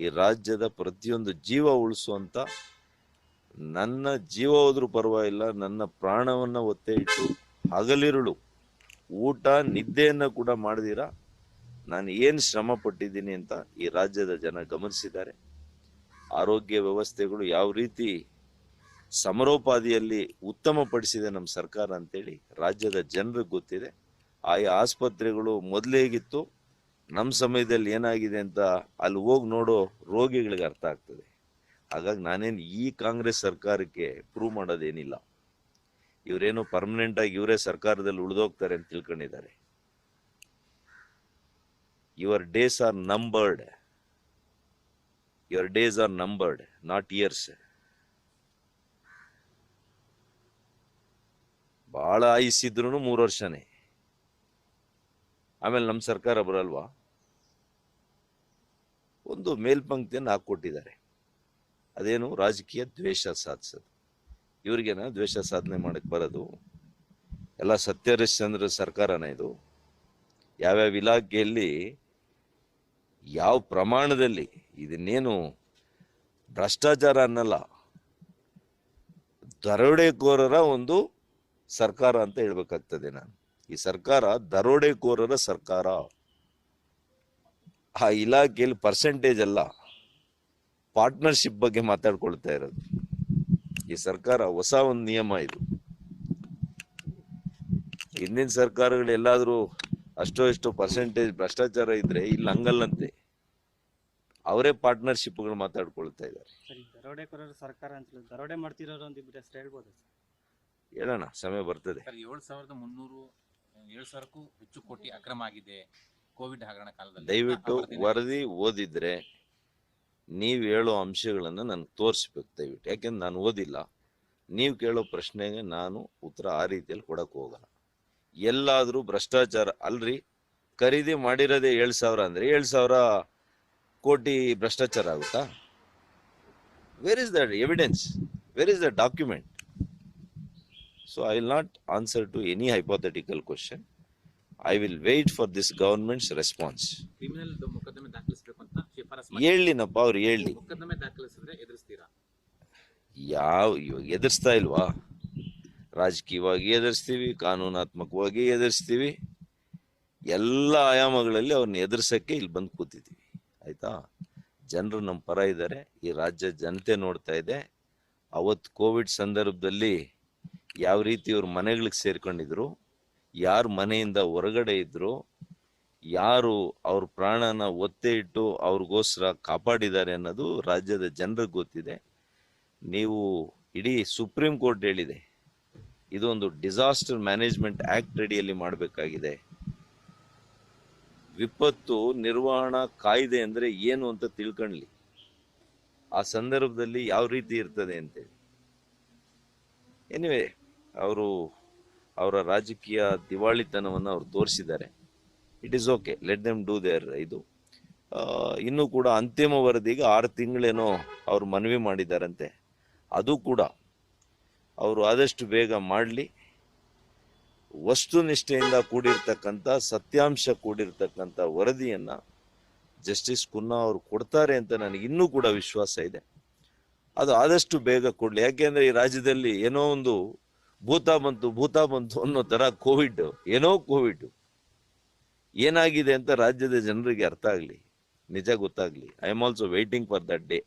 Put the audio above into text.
ಈ ರಾಜ್ಯದ ಪ್ರತಿಯೊಂದು ಜೀವ ಉಳಿಸುವಂತ ನನ್ನ ಜೀವ ಹೋದ್ರೂ ಪರವಾಗಿಲ್ಲ, ನನ್ನ ಪ್ರಾಣವನ್ನ ಒತ್ತೆ ಇಟ್ಟು ಹಗಲಿರುಳು ಊಟ, ನಿದ್ದೆಯನ್ನ ಕೂಡ ಮಾಡದಿರ? ನಾನು ಏನು ಶ್ರಮ ಪಟ್ಟಿದ್ದೀನಿ ಅಂತ ಈ ರಾಜ್ಯದ ಜನ ಗಮನಿಸಿದ್ದಾರೆ. ಆರೋಗ್ಯ ವ್ಯವಸ್ಥೆಗಳು ಯಾವ ರೀತಿ ಸಮರೋಪಾದಿಯಲ್ಲಿ ಉತ್ತಮಪಡಿಸಿದೆ ನಮ್ಮ ಸರ್ಕಾರ ಅಂತೇಳಿ ರಾಜ್ಯದ ಜನರಿಗೆ ಗೊತ್ತಿದೆ. ಆಯಾ ಆಸ್ಪತ್ರೆಗಳು ಮೊದಲೇ ಹೇಗಿತ್ತು ನಮ್ಮ ಸಮಯದಲ್ಲಿ ಏನಾಗಿದೆ ಅಂತ ಅಲ್ಲಿ ಹೋಗಿ ನೋಡೋ ರೋಗಿಗಳಿಗೆ ಅರ್ಥ ಆಗ್ತದೆ. ಹಾಗಾಗಿ ನಾನೇನು ಈ ಕಾಂಗ್ರೆಸ್ ಸರ್ಕಾರಕ್ಕೆ ಪ್ರೂವ್ ಮಾಡೋದೇನಿಲ್ಲ. ಇವರೇನು ಪರ್ಮನೆಂಟ್ ಆಗಿ ಇವರೇ ಸರ್ಕಾರದಲ್ಲಿ ಉಳಿದೋಗ್ತಾರೆ ಅಂತ ತಿಳ್ಕೊಂಡಿದ್ದಾರೆ. Your days are numbered your days are numbered not years ಬಹಳ ಆಯುಸ್ಸಿದ್ರು ಮೂರು ವರ್ಷನೇ. ಆಮೇಲೆ ನಮ್ಮ ಸರ್ಕಾರ ಬರಲ್ವಾ? ಒಂದು ಮೇಲ್ಪಂಕ್ತಿಯನ್ನು ಹಾಕೊಟ್ಟಿದ್ದಾರೆ ಅದೇನು ರಾಜಕೀಯ ದ್ವೇಷ ಸಾಧಿಸೋದು. ಇವ್ರಿಗೇನ ದ್ವೇಷ ಸಾಧನೆ ಮಾಡಕ್ಕೆ ಬರೋದು. ಎಲ್ಲ ಸತ್ಯಹರಿಶ್ಚಂದ್ರ ಸರ್ಕಾರನ ಇದು. ಯಾವ್ಯಾವ ಇಲಾಖೆಯಲ್ಲಿ ಯಾವ ಪ್ರಮಾಣದಲ್ಲಿ ಇದನ್ನೇನು ಭ್ರಷ್ಟಾಚಾರ ಅನ್ನಲ್ಲ, ದರೋಡೆಕೋರರ ಒಂದು ಸರ್ಕಾರ ಅಂತ ಹೇಳ್ಬೇಕಾಗ್ತದೆ ನಾನು. ಈ ಸರ್ಕಾರ ದರೋಡೆಕೋರರ ಸರ್ಕಾರ. ಆ ಇಲಾಖೆಯಲ್ಲಿ ಪರ್ಸೆಂಟೇಜ್ ಅಲ್ಲ ಪಾರ್ಟ್ನರ್ಶಿಪ್ ಬಗ್ಗೆ ಮಾತಾಡ್ಕೊಳ್ತಾ ಇರೋದು. ಈ ಸರ್ಕಾರ ಹೊಸ ಒಂದು ನಿಯಮ ಇದು. ಹಿಂದಿನ ಸರ್ಕಾರಗಳು ಎಲ್ಲಾದ್ರೂ ಅಷ್ಟೋ ಎಷ್ಟೋ ಪರ್ಸೆಂಟೇಜ್ ಭ್ರಷ್ಟಾಚಾರ ಇದ್ರೆ ಇಲ್ಲಿ ಹಂಗಲ್ಲಂತೆ. ಅವರೇ ಪಾರ್ಟ್ನರ್ಶಿಪ್ಗಳು ಮಾತಾಡ್ಕೊಳ್ತಾ ಇದ್ದಾರೆ. ಸರ್ಕಾರ ದರೋಡೆ ಮಾಡ್ತಿರೋರು ಹೇಳ್ಬೋದು ಸರ್? ಹೇಳೋಣ ಸಮಯ ಬರ್ತದೆ. ಏಳು ಸಾವಿರದ ಮುನ್ನೂರು ಏಳು ಸಾವಿರಕ್ಕೂ ಹೆಚ್ಚು ಕೋಟಿ ಅಕ್ರಮ ಆಗಿದೆ. ಕೋವಿಡ್ ಹಗರಣ ಕಾಲದಲ್ಲಿ ದಯವಿಟ್ಟು ವರದಿ ಓದಿದ್ರೆ ನೀವು ಹೇಳೋ ಅಂಶಗಳನ್ನು ನನಗೆ ತೋರಿಸ್ಬೇಕು ದಯವಿಟ್ಟು. ಯಾಕೆಂದ್ರೆ ನಾನು ಓದಿಲ್ಲ. ನೀವು ಕೇಳೋ ಪ್ರಶ್ನೆಗೆ ನಾನು ಉತ್ತರ ಆ ರೀತಿಯಲ್ಲಿ ಕೊಡಕ್ಕೆ ಹೋಗಲ್ಲ. ಎಲ್ಲಾದರೂ ಭ್ರಷ್ಟಾಚಾರ ಅಲ್ರಿ. ಖರೀದಿ ಮಾಡಿರೋದೇ ಏಳು ಸಾವಿರ ಅಂದರೆ ಏಳು ಸಾವಿರ ಕೋಟಿ ಭ್ರಷ್ಟಾಚಾರ ಆಗುತ್ತಾ? Where is the evidence where is the document so I will not answer to any hypothetical question I will wait for this government's response criminal ಮೊಕದ್ದಮೆ ದಾಖಲಿಸಬೇಕು ಅಂತ ಶಿಫಾರಸು ಹೇಳಲಿನಪ್ಪ ಅವ್ರು ಹೇಳಿ ಮೊಕದ್ದಮೆ ದಾಖಲಿಸಿದ್ರೆ ಎದುರಿಸ್ತೀರಾ? ಯಾವ ಇವಾಗ ಎದುರಿಸ್ತಾ ಇಲ್ವಾ? ರಾಜಕೀಯವಾಗಿ ಎದುರಿಸ್ತೀವಿ ಕಾನೂನಾತ್ಮಕವಾಗಿ ಎದುರಿಸ್ತೀವಿ. ಎಲ್ಲ ಆಯಾಮಗಳಲ್ಲಿ ಅವ್ರನ್ನ ಎದುರ್ಸಕ್ಕೆ ಇಲ್ಲಿ ಬಂದು ಕೂತಿದ್ದೀವಿ. ಆಯ್ತಾ? ಜನರು ನಮ್ಮ ಪರ ಇದ್ದಾರೆ. ಈ ರಾಜ್ಯ ಜನತೆ ನೋಡ್ತಾ ಇದೆ. ಅವತ್ತು ಕೋವಿಡ್ ಸಂದರ್ಭದಲ್ಲಿ ಯಾವ ರೀತಿ ಅವ್ರ ಮನೆಗಳಿಗೆ ಸೇರ್ಕೊಂಡಿದ್ರು ಯಾರು ಮನೆಯಿಂದ ಹೊರಗಡೆ ಇದ್ರು, ಯಾರು ಅವ್ರ ಪ್ರಾಣನ ಒತ್ತೆ ಇಟ್ಟು ಅವ್ರಿಗೋಸ್ಕರ ಕಾಪಾಡಿದ್ದಾರೆ ಅನ್ನೋದು ರಾಜ್ಯದ ಜನರಿಗೆ ಗೊತ್ತಿದೆ. ನೀವು ಇಡೀ ಸುಪ್ರೀಂ ಕೋರ್ಟ್ ಹೇಳಿದೆ, ಇದೊಂದು ಡಿಸಾಸ್ಟರ್ ಮ್ಯಾನೇಜ್ಮೆಂಟ್ ಆಕ್ಟ್ ರೆಡಿಯಲ್ಲಿ ಮಾಡಬೇಕಾಗಿದೆ. ವಿಪತ್ತು ನಿರ್ವಹಣಾ ಕಾಯ್ದೆ ಅಂದ್ರೆ ಏನು ಅಂತ ತಿಳ್ಕೊಳ್ಳಿ ಆ ಸಂದರ್ಭದಲ್ಲಿ ಯಾವ ರೀತಿ ಇರ್ತದೆ ಅಂತೇಳಿ. ಎನಿವೆ ಅವರು ಅವರ ರಾಜಕೀಯ ದಿವಾಳಿತನವನ್ನು ಅವರು ತೋರಿಸಿದ್ದಾರೆ. It is okay let them do there ಇದು. ಇನ್ನೂ ಕೂಡ ಅಂತಿಮ ವರದಿಗೆ ಆರು ತಿಂಗಳೇನೋ ಅವರು ಮನವಿ ಮಾಡಿದ್ದಾರಂತೆ. ಅದು ಕೂಡ ಅವರು ಆದಷ್ಟು ಬೇಗ ಮಾಡಲಿ. ವಸ್ತುನಿಷ್ಠೆಯಿಂದ ಕೂಡಿರ್ತಕ್ಕಂಥ, ಸತ್ಯಾಂಶ ಕೂಡಿರ್ತಕ್ಕಂಥ ವರದಿಯನ್ನು ಜಸ್ಟಿಸ್ ಕುನ್ನಾ ಅವರು ಕೊಡ್ತಾರೆ ಅಂತ ನನಗೆ ಇನ್ನೂ ಕೂಡ ವಿಶ್ವಾಸ ಇದೆ. ಅದು ಆದಷ್ಟು ಬೇಗ ಕೊಡಲಿ. ಯಾಕೆಂದರೆ ಈ ರಾಜ್ಯದಲ್ಲಿ ಏನೋ ಒಂದು ಭೂತ ಬಂತು ಭೂತ ಬಂತು ಅನ್ನೋ ತರ ಕೋವಿಡ್, ಏನೋ ಕೋವಿಡ್. ಏನಾಗಿದೆ ಅಂತ ರಾಜ್ಯದ ಜನರಿಗೆ ಅರ್ಥ ಆಗ್ಲಿ, ನಿಜ ಗೊತ್ತಾಗ್ಲಿ. I am also waiting for that day